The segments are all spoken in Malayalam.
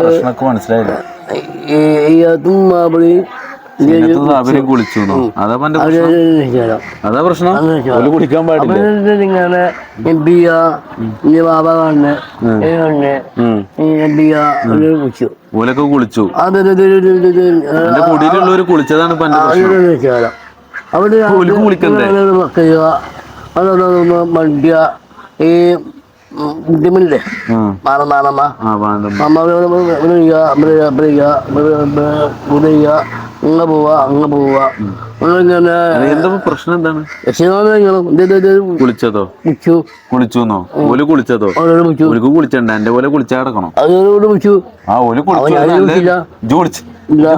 പ്രശ്നമൊക്കെ മനസ്സിലായില്ല? ഈ അതും മാപ്പിളി സീനത്ത് സാബിനും കുളിച്ചു അതാ പ്രശ്നം. കുളിക്കാൻ പാടില്ല? ഇനി ബാബ കണ്ണ് ഉം. എംപിയ കുറിച്ചു ഓലൊക്കെ കുളിച്ചു. കുടിയിലുള്ളവര് കുളിച്ചതാണ് ഇപ്പൊ എന്റെ പ്രശ്നം. അതൊരു വിചാരം വിളിക്കുക വിളിക്കുക അങ്ങ് പോവാ അങ്ങ് പോവാ. എന്താ പ്രശ്നം എന്താണ്? കുളിച്ചതോ? വിളിച്ചു കുളിച്ചുന്നോ? ഓൽ കുളിച്ചതോ? കുളിച്ചണ്ട? എന്റെ പോലെ കുളിച്ചാ കിടക്കണം? അവരോട് ആ ഓൽ കുളിച്ചു.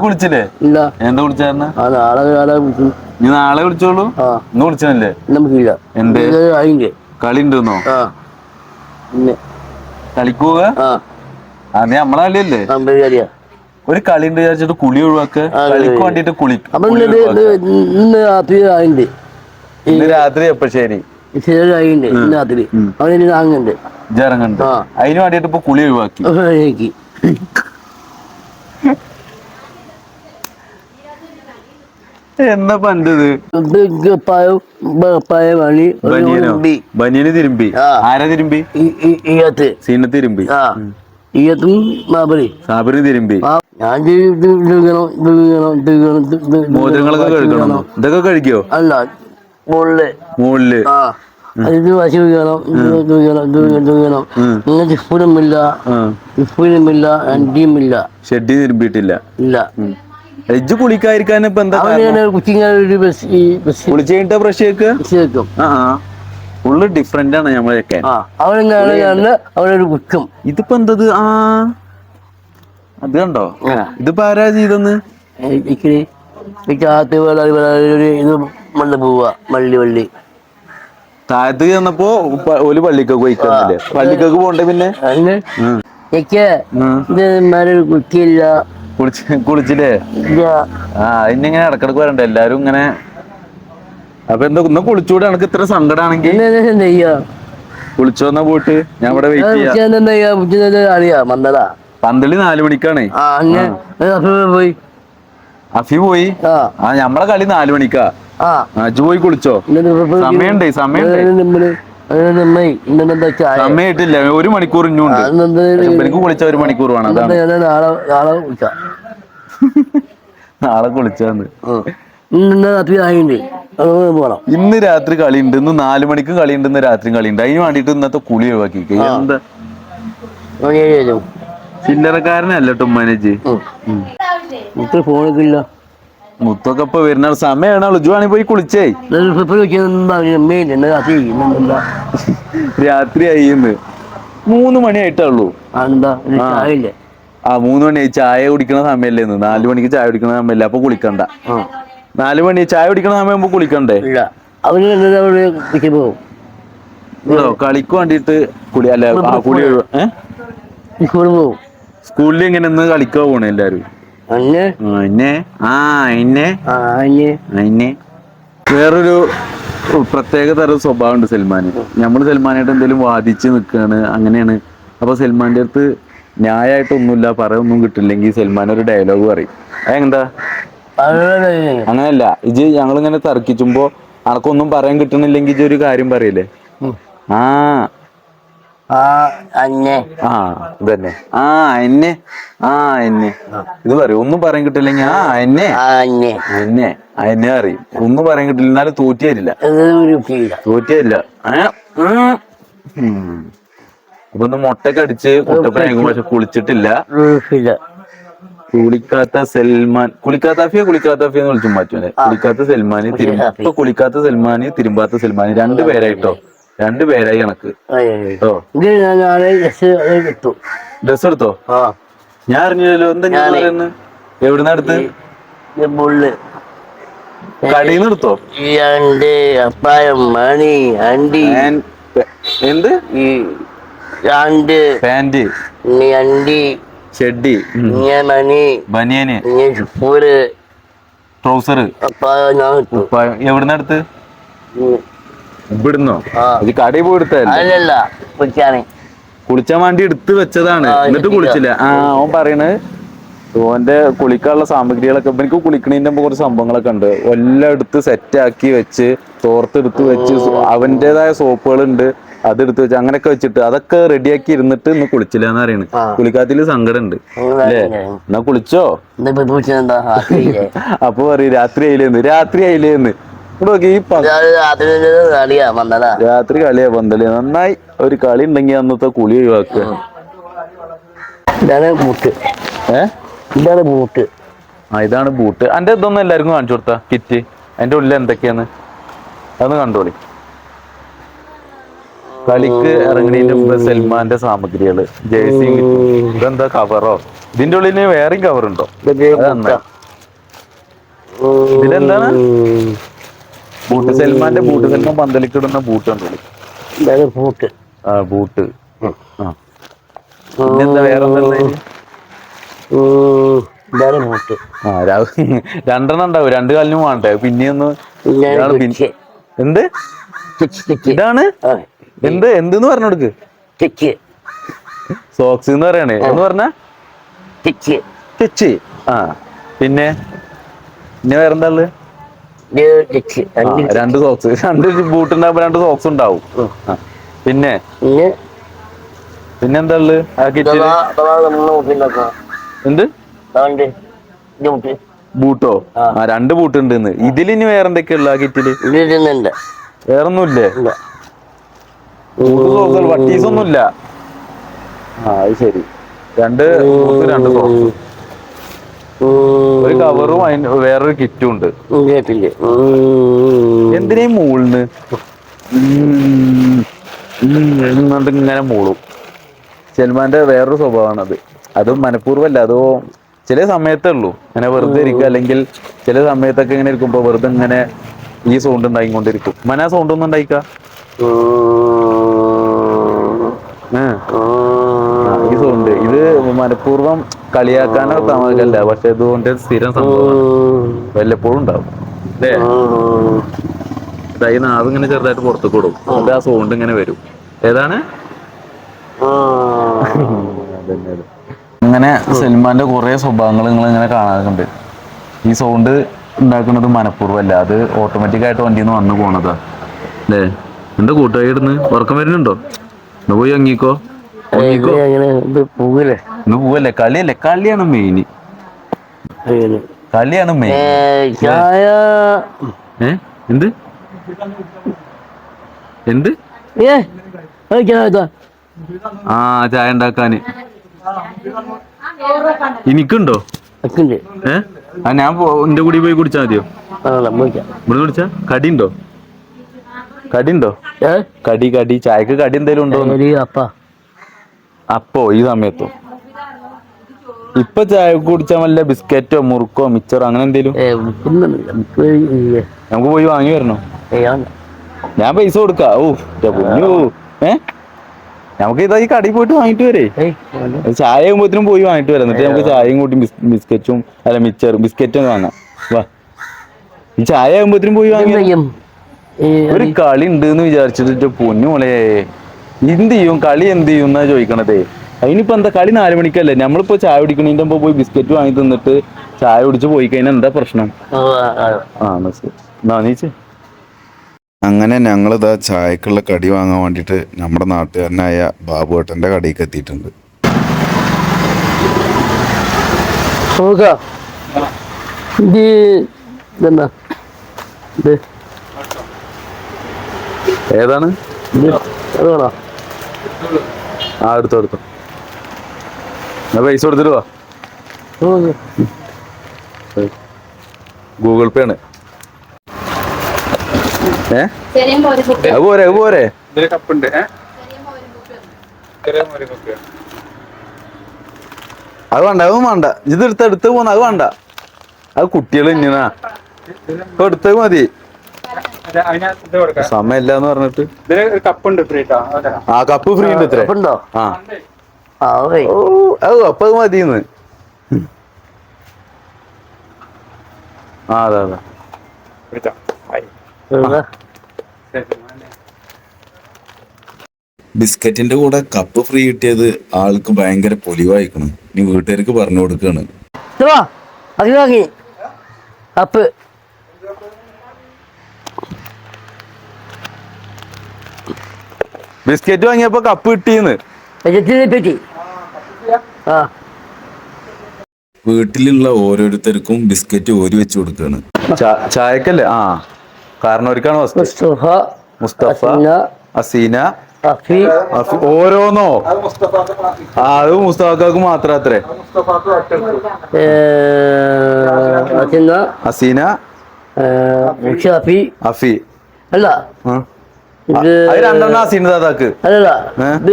കുളിച്ചില്ല. എന്താ കുളിച്ചായിരുന്ന? നീ നാളെ വിളിച്ചോളൂ ഇന്ന് കുളിച്ചല്ലേ. എന്തേ? കളി ഉണ്ടെന്നോ? പിന്നെ കളിക്കുക നീ നമ്മളെ കളിയല്ലേ? അമ്പരിയാ ഒരു കളി ഉണ്ട് വിചാരിച്ചിട്ട് കുളി ഒഴിവാക്ക. കളിക്ക് വേണ്ടിട്ട് കുളി അപ്പൊ ഇന്ന് രാത്രി അതിന്റെ ഇന്ന് രാത്രി എപ്പ ശരി? ശരി അതിന്റെ ഇന്ന് രാത്രി. അവന് താങ്ങുന്നുണ്ട് ജറങ്ങണ്ട് അതിന് വേണ്ടിട്ട് ഇപ്പൊ കുളി ഒഴിവാക്കി. എന്നാ പണ്ടത് ബനിയനോ? തിരുമ്പി. ആരാ തിരുമ്പി? ഈയത്ത്. സീന തിരുമ്പി? ഈയത്തും സാബറി തിരുമ്പി? ഞാൻ മോതിരങ്ങളൊക്കെ കഴുകണം? ഇതൊക്കെ കഴിക്കോ അല്ല മുകളിൽ മുകളിൽ ഇത് വശി വീഴണം ഇത് അണ്ടിയുമില്ല ഷെഡി തിരുമ്പിയിട്ടില്ല. ഇല്ല. എജ്ജ് കുളിക്കാതിരിക്കാൻ ഇപ്പൊ എന്താ കുളിച്ച് കഴിഞ്ഞിട്ട് ബ്രഷ് വെക്കും ഫുള്ള് ഡിഫറെന്റ് ആണ് നമ്മളൊക്കെ അവനൊരു കുറ്റും. ഇതിപ്പോ എന്തത്? ആ. അത് കണ്ടോ? ഇതിപ്പോ ആരാ ചെയ്തെന്ന് മള്ളി വള്ളി താഴത്ത് ചെന്നപ്പോ ഒരു പള്ളിക്കൊക്കെ പോയിക്കുന്നില്ലേ പള്ളിക്കൊക്കെ പോണ്ടേ പിന്നെ. എനിക്ക് ഇത് കുറ്റിയില്ല. കുളിച്ച് കുളിച്ചില്ലേ? ആ ഇന്നിങ്ങനെ ഇടക്കിടക്ക് വരണ്ട? എല്ലാരും ഇങ്ങനെ അപ്പൊ എന്താ ഇന്ന് കുളിച്ചൂടെ? എനിക്ക് ഇത്ര സങ്കടാണെങ്കിൽ. കുളിച്ചോന്നാ പോയിട്ട് ഞാൻ ഇവിടെ വെയിറ്റ് ചെയ്യാം. പന്തളി നാല് മണിക്കാണ്. പോയി അഫി പോയി? ആ. നമ്മളെ ഞമ്മളെ കളി നാല് മണിക്കാ. ആ. അജു പോയി കുളിച്ചോ? സമയണ്ടേ സമയണ്ടേ സമയമായിട്ടില്ല ഒരു മണിക്കൂർ ഇഞ്ഞുണ്ട് എനിക്ക് കുളിച്ച ഒരു മണിക്കൂർ വേണം. നാളെ കുളിച്ചാന്ന്. ഇന്ന് രാത്രി കളി ഉണ്ട് ഇന്ന് നാലു മണിക്ക് കളി ഉണ്ട് ഇന്ന് രാത്രി കളി ഉണ്ട് അതിന് വേണ്ടിട്ട് ഇന്നത്തെ കുളി ഒഴിവാക്കി എന്താ? ചില്ലറക്കാരനല്ല ഇത്ര ഫോണൊക്കെ ഇല്ല. മുത്തൊക്കെ ഇപ്പൊ വരുന്ന സമയമാണ് ലുജുവാണി പോയി കുളിച്ചേ. രാത്രി ആയിന്ന്. മൂന്ന് മണി ആയിട്ടുള്ളൂ എന്താ ചായ ഇല്ലേ ആ മൂന്ന് മണി ചായ കുടിക്കണ സമയല്ലേ നാലു മണിക്ക് ചായ കുടിക്കണ സമയല്ലേ. അപ്പൊ കുളിക്കണ്ട. നാലു മണി ചായ കുടിക്കണ സമയം കുളിക്കണ്ടേ? പോകും? കളിക്ക് വേണ്ടിട്ട് കുളി അല്ല കുളി സ്കൂളിൽ ഇങ്ങനെ കളിക്കാൻ പോണേ എല്ലാരും? വേറൊരു പ്രത്യേക തരം സ്വഭാവമുണ്ട് സൽമാന്. നമ്മൾ സൽമാനായിട്ട് എന്തെങ്കിലും വാദിച്ചു നിൽക്കുകയാണ് അങ്ങനെയാണ്. അപ്പൊ സൽമാന്റെ അടുത്ത് ന്യായമായിട്ടൊന്നുമില്ല പറയൊന്നും കിട്ടില്ലെങ്കിൽ സൽമാൻ ഒരു ഡയലോഗ് പറയും. അതെന്താ? അങ്ങനല്ല ഇജ് ഞങ്ങളിങ്ങനെ തർക്കിച്ചുമ്പോ അനക്കൊന്നും പറയാൻ കിട്ടണില്ലെങ്കിൽ ഇജ് ഒരു കാര്യം പറയില്ലേ? ആ ആ അന്നെ ആ ഇതന്നെ. ആ എന്നെ. ആ എന്നെ. ഇത് പറയും. ഒന്നും പറയാൻ കിട്ടില്ലെങ്കിൽ ആ എന്നെ. അന്നെ എന്നെ. ആ എന്നെ അറിയും ഒന്നും പറയാൻ കിട്ടില്ല എന്നാലും തോറ്റിയല്ല തരില്ല തോറ്റി തരില്ല. അപ്പൊ ഒന്ന് മുട്ടൊക്കെ അടിച്ച് കുട്ടപ്പനായിരിക്കും പക്ഷെ കുളിച്ചിട്ടില്ല. കുളിക്കാത്ത സൽമാൻ കുളിക്കാത്ത കുളിക്കാത്താഫിയോ കുളിക്കാത്ത അഫിയ എന്ന് വിളിച്ചു മാറ്റുമല്ലേ കുളിക്കാത്ത സൽമാന് തിരുമ്പ ഇപ്പൊ കുളിക്കാത്ത സൽമാന് തിരുമ്പാത്ത സൽമാന് രണ്ടു പേരായിട്ടോ? രണ്ടു പേരായി കണക്ക്. കേട്ടോ. ഡ്രസ് എടുത്തോ? ഞാൻ അറിഞ്ഞില്ലല്ലോ. എന്താ ഞാൻ പറയുന്നത് എവിടുന്ന മുള്ള്. കടയിൽ നിന്ന് എടുത്തോ രണ്ട് അപ്പായം മണി അണ്ടി എന്ത്? ഈ രണ്ട് പാന്റ് അണ്ടി. മണി. ബനിയന്. ട്രൗസർ എവിടുന്നടുത്ത് എവിടുന്ന. ഇവിടുന്നോ? കടി ഇത് കടയിൽ കുളിച്ചാൻ വേണ്ടി എടുത്ത് വെച്ചതാണ്. എന്നിട്ട് കുളിച്ചില്ല. ആ അവൻ പറയണ് ഓന്റെ കുളിക്കാനുള്ള സാമഗ്രികളൊക്കെ എനിക്ക് കുളിക്കണതിന്റെ മുമ്പ് കുറച്ച് സംഭവങ്ങളൊക്കെ ഉണ്ട്. എല്ലാം എടുത്ത് സെറ്റ് ആക്കി വെച്ച് തോർത്തെടുത്ത് വെച്ച് അവന്റേതായ സോപ്പുകൾ ഉണ്ട് അതെടുത്ത് വെച്ച് അങ്ങനെയൊക്കെ വെച്ചിട്ട് അതൊക്കെ റെഡിയാക്കി ഇരുന്നിട്ട് ഇന്ന് കുളിച്ചില്ല എന്ന് പറയണ് കുളിക്കാത്തിൽ കുളിക്കാത്തിൽ സങ്കടം ഉണ്ട് അല്ലേ? എന്നാ കുളിച്ചോ? അപ്പൊ പറയും രാത്രി ആയില്ലേന്ന് രാത്രി ആയില്ലേന്ന് രാത്രി കളിയാ പന്തൽ. നന്നായി ഒരു കളി ഉണ്ടെങ്കിൽ അന്നത്തെ കുളി ഒഴിവാക്കുക. ഇതാണ് ബൂട്ട്. ഏ? ഇതാണ് ബൂട്ട്. ആ ഇതാണ് ബൂട്ട്. അന്റെ ഇതൊന്നും എല്ലാവർക്കും കാണിച്ചു കൊടുത്ത കിറ്റ്. അതിന്റെ ഉള്ളിൽ എന്തൊക്കെയാന്ന് അതൊന്ന് കണ്ടോളി. കളിക്ക് ഇറങ്ങണതിന്റെ മുമ്പ് സൽമാന്റെ സാമഗ്രികൾ ജേഴ്സി ഇതെന്താ കവറോ ഇതിന്റെ ഉള്ളിൽ വേറെയും കവറുണ്ടോ. ഇതിലെന്താണ്? ബൂട്ട് സൽമാന്റെ ബൂട്ട് സൽമാൻ പന്തലിക്കിടുന്ന ബൂട്ട് ബൂട്ട് ആ ബൂട്ട്. ആ. പിന്നെന്താ വേറെ ബൂട്ട്. രണ്ടെണ്ണം ഉണ്ടാവും. രണ്ട് കാലിനും വേണ്ടേ? പിന്നെയൊന്ന് എന്ത്? ഇതാണ്? എന്ത്? എന്തെന്ന് പറഞ്ഞു കൊടുക്ക്? കിച്ച് സോക്സ് എന്ന് പറയണേ. എന്ന് പറഞ്ഞ? ടിച്ച് ആ. പിന്നെ? പിന്നെ വേറെന്താ ഉള്ളത്? രണ്ട് സോക്സ് രണ്ട് ബൂട്ട് ഉണ്ടാകുമ്പോ രണ്ട് സോക്സ് ഉണ്ടാവും. പിന്നെ? പിന്നെ? പിന്നെന്താ എന്ത് ബൂട്ടോ ആ. രണ്ട് ബൂട്ട് ഉണ്ട് ഇനി വേറെന്തൊക്കെയാ ഉള്ള ആ കിറ്റിൽ? വേറെ ഒന്നുമില്ലേ ഒന്നുമില്ല ആ അത് ശരി. രണ്ട് രണ്ട് സോക്സ് ഒരു കവറും അതിന് വേറൊരു കിറ്റും ഉണ്ട്. കേട്ടില്ലേ? എന്തിനേ മൂളിന്? എന്നിട്ട് ഇങ്ങനെ മൂളും. സൽമാന്റെ വേറൊരു സ്വഭാവമാണ് അത് അത് മനഃപൂർവമല്ല അതോ ചില സമയത്തേ ഉള്ളൂ. ഇങ്ങനെ വെറുതെ ഇരിക്കുക അല്ലെങ്കിൽ ചില സമയത്തൊക്കെ ഇങ്ങനെ ഇരിക്കുമ്പോ വെറുതെ ഇങ്ങനെ ഈ സൗണ്ട് ഉണ്ടായിക്കൊണ്ടിരിക്കും. മന സൗണ്ട് ഒന്നും ഉണ്ടായിക്ക? ഈ സൗണ്ട് ഇത് മനഃപൂർവം കളിയാക്കാനോ തമാകല്ല പക്ഷെ ഇതുകൊണ്ട് സ്ഥിരം വല്ലപ്പോഴും ഉണ്ടാവും. അല്ലേ ഇതായി നാവ് ഇങ്ങനെ ചെറുതായിട്ട് പുറത്തേക്ക് കൊടുക്കും എന്നിട്ട് ആ സൗണ്ട് ഇങ്ങനെ വരും. ഏതാണ്? അങ്ങനെ സൽമാന്റെ കുറെ സ്വഭാവങ്ങൾ നിങ്ങൾ ഇങ്ങനെ കാണാറുണ്ട്. ഈ സൗണ്ട് ഉണ്ടാക്കുന്നത് മനഃപൂർവമല്ല. അത് ഓട്ടോമാറ്റിക് ആയിട്ട് വണ്ടിയിൽ നിന്ന് വന്നു പോണതാ. അല്ലേ എന്റെ കൂട്ടുകാരി ഇടുന്ന്? ഉറക്കം വരുന്നുണ്ടോ? എന്നാ പോയി അങ്ങീക്കോ ഇന്ന് പോവല്ലേ? കളിയല്ലേ? കളിയാണ് മെയിൻ കളിയാണ് മെയിൻ ചായ എന്ത്? എന്ത്. ആ ചായ ഉണ്ടാക്കാന് എനിക്കുണ്ടോ? ആ ഞാൻ എന്റെ കൂടി പോയി കുടിച്ചാ മതിയോ? ഇവിടെ കുടിച്ചാ? കടി ഉണ്ടോ കടി ഉണ്ടോ കടി കടി. ചായക്ക് കടി എന്തേലും ഉണ്ടോ? അപ്പ അപ്പോ ഈ സമയത്തോ? ഇപ്പൊ ചായ കുടിച്ചാൽ വല്ല ബിസ്ക്കറ്റോ മുറുക്കോ മിച്ചറോ അങ്ങനെ എന്തേലും. നമുക്ക് പോയി വാങ്ങി വരണോ? ഞാൻ പൈസ കൊടുക്കാ. ഓ പൊന്നോ. ഏ? നമുക്ക് ഇതാ ഈ കടയിൽ പോയിട്ട് വാങ്ങിട്ട് വരേ. ചായ ആകുമ്പോഴത്തേനും പോയി വാങ്ങിട്ട് വരാം. എന്നിട്ട് നമുക്ക് ചായയും കൂട്ടി ബിസ്- ബിസ്ക്കറ്റും അല്ല മിച്ചറും ബിസ്ക്കറ്റും വാങ്ങാം. വാ. ഈ ചായ ആകുമ്പോഴത്തേനും പോയി വാങ്ങി ഒരു കളി ഉണ്ട് എന്ന് വിചാരിച്ചിട്ട് പൊന്നു മോളെ. എന്ത് ചെയ്യും കളി എന്ത് ചെയ്യും എന്നാ ചോദിക്കണതേ. അതിനിപ്പോ എന്താ കളി നാല് മണിക്കല്ലേ? നമ്മളിപ്പോ ചായ കുടിക്കണതിന്റെ മുമ്പ് പോയി ബിസ്ക്കറ്റ് വാങ്ങി തിന്നിട്ട് ചായ കുടിച്ച് പോയി കഴിഞ്ഞാൽ എന്താ പ്രശ്നം? ആ, നീച്ച്. അങ്ങനെ ഞങ്ങളിതാ ചായക്കുള്ള കടി വാങ്ങാൻ വേണ്ടിട്ട് നമ്മുടെ നാട്ടുകാരനായ ബാബുവേട്ടന്റെ കടയിലേക്ക് എത്തിയിട്ടുണ്ട്. ഏതാണ്? ആ എടുത്തു എടുത്തു. എന്നാ പൈസ കൊടുത്തിട്ട് വാ. ഗൂഗിൾ പേ ആണ്. ഏ? പോരെ പോരെ. കപ്പുണ്ട് അത് വേണ്ട അതും വേണ്ട. ഇത് എടുത്ത് എടുത്ത് പോന്ന അത് വേണ്ട. അത് കുട്ടികൾ ഇന്നാ ഇപ്പൊ എടുത്തത് മതി. സമയമില്ല എന്ന് പറഞ്ഞിട്ട്. ഫ്രീ ട്ടോ ആ കപ്പ് ഫ്രീ ഉണ്ട് ഇത്ര. ഉണ്ടോ ആ. അപ്പൊ അത് മതിന്ന്. ആ അതെ അതെ. ബിസ്ക്കറ്റിന്റെ കൂടെ കപ്പ് ഫ്രീ കിട്ടിയത് ആൾക്ക് ഭയങ്കര പൊലിവായിക്കണം. ഇനി വീട്ടുകാർക്ക് പറഞ്ഞു കൊടുക്കാണ്. ഇതാ അത് വാങ്ങി. കപ്പ്. ബിസ്ക്കറ്റ് വാങ്ങിയപ്പോ കപ്പ് ആ. വീട്ടിലുള്ള ഓരോരുത്തർക്കും ബിസ്ക്കറ്റ് ഓരി വെച്ച് കൊടുക്കാണ്. ചായക്കല്ലേ? ആ. കാരണം ഒരുക്കാണ് മുസ്തഫ മുസ്തഫ അസീന ഓരോന്നോ. ആ അത് മുസ്താഖാക്ക് മാത്രം അത്രേ. അസിന അഫി. അല്ല അത് രണ്ടെണ്ണം അല്ലല്ല? ഇത്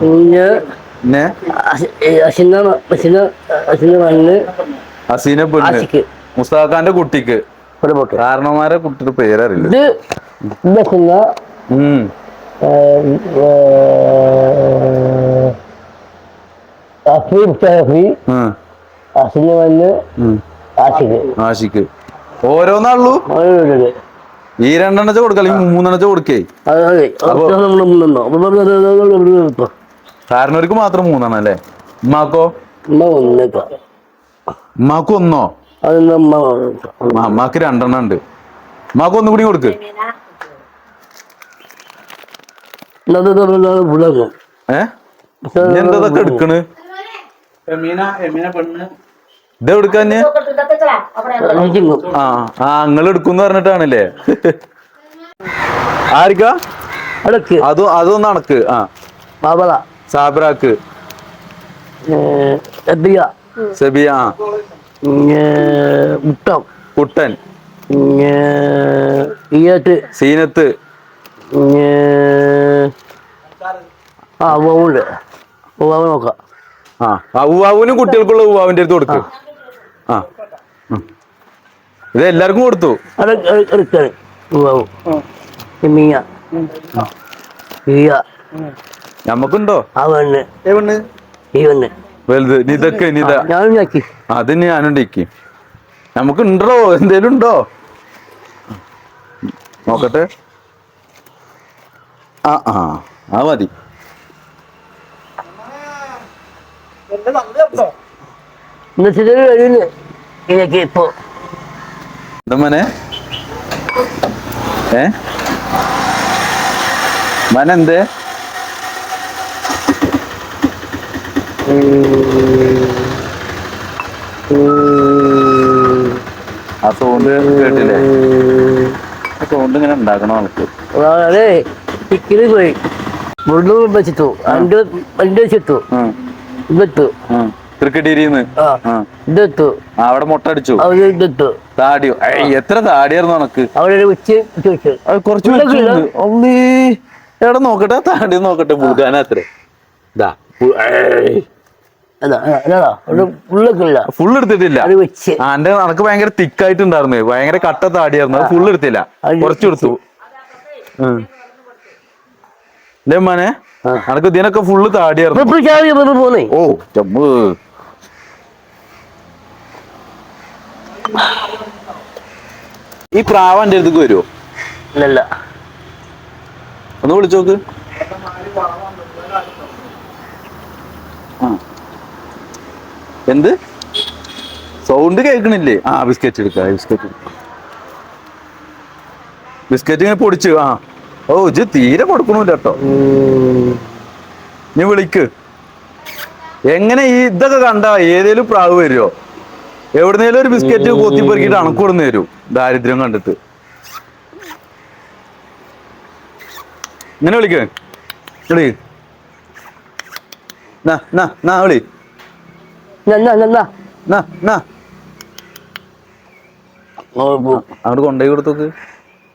പിന്നെ? അസിന പെണ്ണ്. മുസ്താഖാന്റെ കുട്ടിക്ക്. കാരണവന്മാരെ കുട്ടിയുടെ പേരറിയില്ല. അഫീ ഇത് അസിന ഉം. ആഷിക്ക്. ഓരോന്നാളു ഈ രണ്ടെണ്ണച്ച കൊടുക്ക അല്ലെങ്കിൽ മൂന്നെണ്ണച്ച കൊടുക്കേ. കാരണവർക്ക് മാത്രം മൂന്നെണ്ണം അല്ലേ? ഉമ്മാക്കോ? ഉമ്മാക്ക് ഒന്നോ? അമ്മാക്ക് രണ്ടെണ്ണം ഉണ്ട്. ഉമ്മാക്ക് ഒന്നും കൂടി കൊടുക്ക്. ഏഹ് എന്താ ഇതൊക്കെ എടുക്കണ്? എമീന എമീന പെണ്ണ്. ഇത് എടുക്കാന് ആ ആ നിങ്ങൾ എടുക്കും പറഞ്ഞിട്ടാണല്ലേ? ആരിക്കാ അത് അതും അതൊന്നും അണക്ക്. ആ. സാബ്രാക്ക് സെബിയ. ആ. മുട്ടം. കുട്ടൻ ഈയറ്റ് സീനത്ത്. ആ ഉവ്വുണ്ട് ഉവ്വ് നോക്കാം. ആ ഉവ്വാവിനും കുട്ടികൾക്കുള്ള ഉവ്വാവിന്റെ അടുത്ത് കൊടുക്ക്. ആ. ഇത് എല്ലാവർക്കും കൊടുത്തു. പെണ്ണ്. വലുത് ഇനി നിത അതിന് ഞാനുണ്ടേക്ക് നമുക്ക് ഉണ്ടോ എന്തേലും ഉണ്ടോ? നോക്കട്ടെ. ആ ആ ആ മതി. എന്നിട്ട് കഴിയുന്നു ഇതൊക്കെ ഇപ്പോ. എന്താ മനെ? ഏ? മന എന്തേ? ആ സൗണ്ട് കേട്ടില്ലേ? ആ സൗണ്ട് ഇങ്ങനെ ഉണ്ടാക്കണം നമുക്ക് അതെ. ടിക്കിന് പോയി. മുഴുവൻ വെച്ചിട്ടു. രണ്ട് രണ്ട് വെച്ചിട്ടു. ഇതെത്തു ആ. ഇതെത്തു? അവിടെ മുട്ട അടിച്ചു. ഇതെത്തു? താടിയോ? എത്ര താടിയായിരുന്നു ഉണക്ക് അവിടെ കുറച്ച്. ഒന്നീ എവിടെ നോക്കട്ടെ? താടി നോക്കട്ടെ മുഴുകാനത്രേ ഇതാ ഫുൾ എടുത്തിട്ടില്ല. എന്റെ നടക്ക് ഭയങ്കര തിക്കായിട്ടുണ്ടായിരുന്നു. ഭയങ്കര കട്ട താടിയായിരുന്നു. അത് ഫുൾ എടുത്തില്ല. കുറച്ചു കൊടുത്തു അല്ലേ മോനെ. അനക്ക് ഇതിനൊക്കെ ഫുള്ള് താടിയായിരുന്നു. ഓ ചമ്മ് ഈ പ്രാവ് എന്റെ അടുത്തേക്ക് വരുമോ ഇല്ല ഒന്ന് വിളിച്ചു നോക്ക്. എന്ത്? സൗണ്ട് കേൾക്കണില്ലേ? ആ ബിസ്ക്കറ്റ് എടുക്ക ബിസ്ക്കറ്റ് ബിസ്ക്കറ്റ് ഇങ്ങനെ പൊടിച്ചു ആ. ഓ ഇജ് തീരെ കൊടുക്കണില്ല കേട്ടോ നീ വിളിക്ക്. എങ്ങനെ ഈ ഇതൊക്കെ കണ്ട ഏതേലും പ്രാവ് വരുമോ എവിടുന്നേലും ഒരു ബിസ്ക്കറ്റ് കൊത്തി പെറുക്കിയിട്ട് അണക്ക് അണക്കൊടുന്ന് തരും ദാരിദ്ര്യം കണ്ടിട്ട്. ഇങ്ങനെ വിളിക്കേ. വിളി. നാ നാ നാ വിളി. അങ്ങോട്ട് കൊണ്ടുപോയി കൊടുത്തോക്ക്.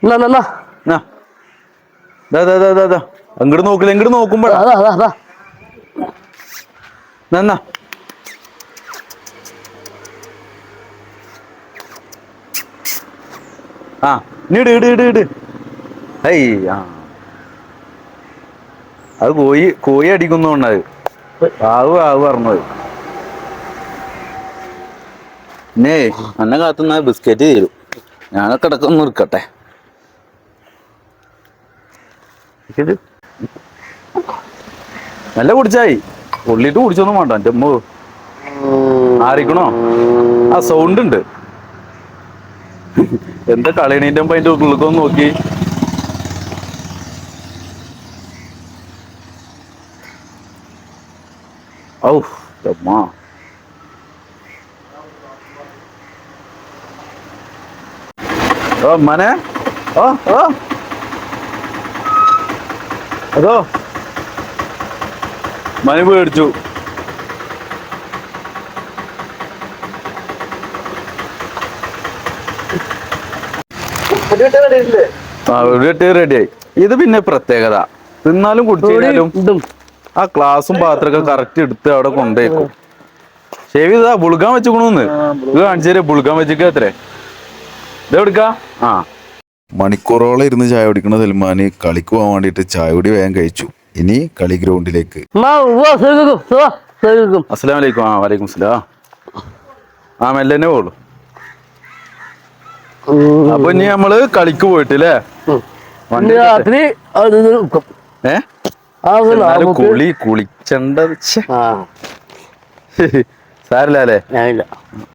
എന്നാ എന്നാ നാ. ദാ ദാ ദാ ദാ ദാ. അങ്ങോട്ട് നോക്കില്ല ഇങ്ങോട്ട് നോക്കുമ്പോഴാ. അതാ ആ ഇട് ഇട് ഇട് ഇട്. ഐ ആ. അത് കോഴി കോഴി അടിക്കുന്നോണ്ടത് ആവ് ആവ് പറഞ്ഞത്. പിന്നെ അന്നെ കാത്തുന്ന ബിസ്ക്കറ്റ് തരും. ഞാൻ ഇടക്കൊന്ന് എടുക്കട്ടെ നല്ല കുടിച്ചായി. ഉള്ളിട്ട് കുടിച്ചൊന്നും വേണ്ട. എന്റെ ആരിക്കണോ? ആ സൗണ്ട് ഉണ്ട്. എന്താ കളയണീന്റെ മുമ്പ് അതിന്റെ ഉള്ളിലേക്കൊന്ന് നോക്കി. മനെ അതോ. മനു പേടിച്ചു. ആ റെഡിയായി ഇത് പിന്നെ പ്രത്യേകത. തിന്നാലും കുടിച്ചാലും ഇതും. ആ ക്ലാസും പാത്രമൊക്കെ കറക്റ്റ് എടുത്ത് അവിടെ കൊണ്ടുപോയിക്കും ഷേവ് ചെയ്താ ബുളുക്കാൻ വെച്ചുക്കണോന്ന് ഇത് കാണിച്ചു ബുളുക്കാൻ വെച്ചിക്ക എത്രേ? ഇത് എടുക്ക ആ. മണിക്കൂറോളം ഇരുന്ന് ചായ കുടിക്കുന്ന സൽമാന്. കളിക്ക് പോകാൻ വേണ്ടിയിട്ട് ചായ കുടി വേഗം കഴിച്ചു. ഇനി കളി ഗ്രൗണ്ടിലേക്ക്. മാ വാ സൈക്കും വാ സൈക്കും അസ്സലാം വലൈക്കും ആ വലൈക്കും സ്ലാം ആ മെല്ലെ തന്നെ പോകുള്ളൂ അപ്പൊ ഇനി നമ്മൾ കളിക്ക് പോയിട്ടില്ലേ? രാത്രി കുളി കുളിച്ചണ്ട. സാരില്ല അല്ലേ?